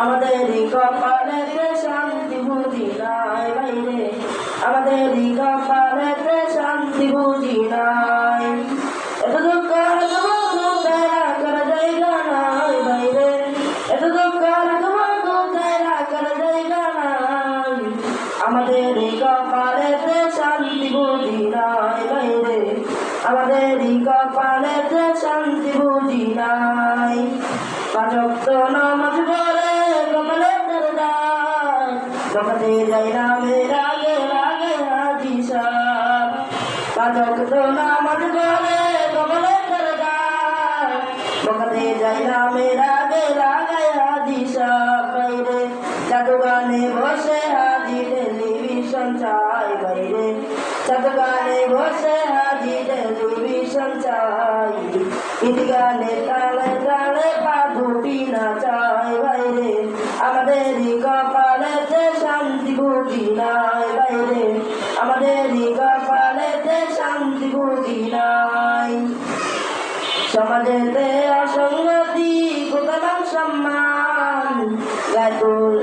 আমাদের কপালেতে শান্তি বুঝি নাই বাইরে আমাদের কপালেতে শান্তি বুঝি নাই এত দুঃখ আমাদের কপালেতে বুঝি নাই বাইরে আমাদের কপালেতে শান্তি বুঝি নাই পাচক তো নামাজ পড়ে কপালে দরদার বকাতে যাই রামে রাগে রাগে হাজি সাহ পাচক তো নামাজ পড়ে কপালে দরদার বকাতে যাই রামে রাগে রাগে হাজি সাহ বাইরে জাদুগানে বসে হাজি টেলিভিশন চাই বাইরে চাঁদবানে বসে হাজিরে তুমি সঞ্চাই। ঈদগানে তালে তালে পা দুটি না চাই বাইরে। আমাদের কপালে যে শান্তি বুঝি নাই বাইরে। আমাদের কপালে যে শান্তি বুঝি নাই। সমাজেতে অসঙ্গতি কোথাও সম্মান, গায়তুল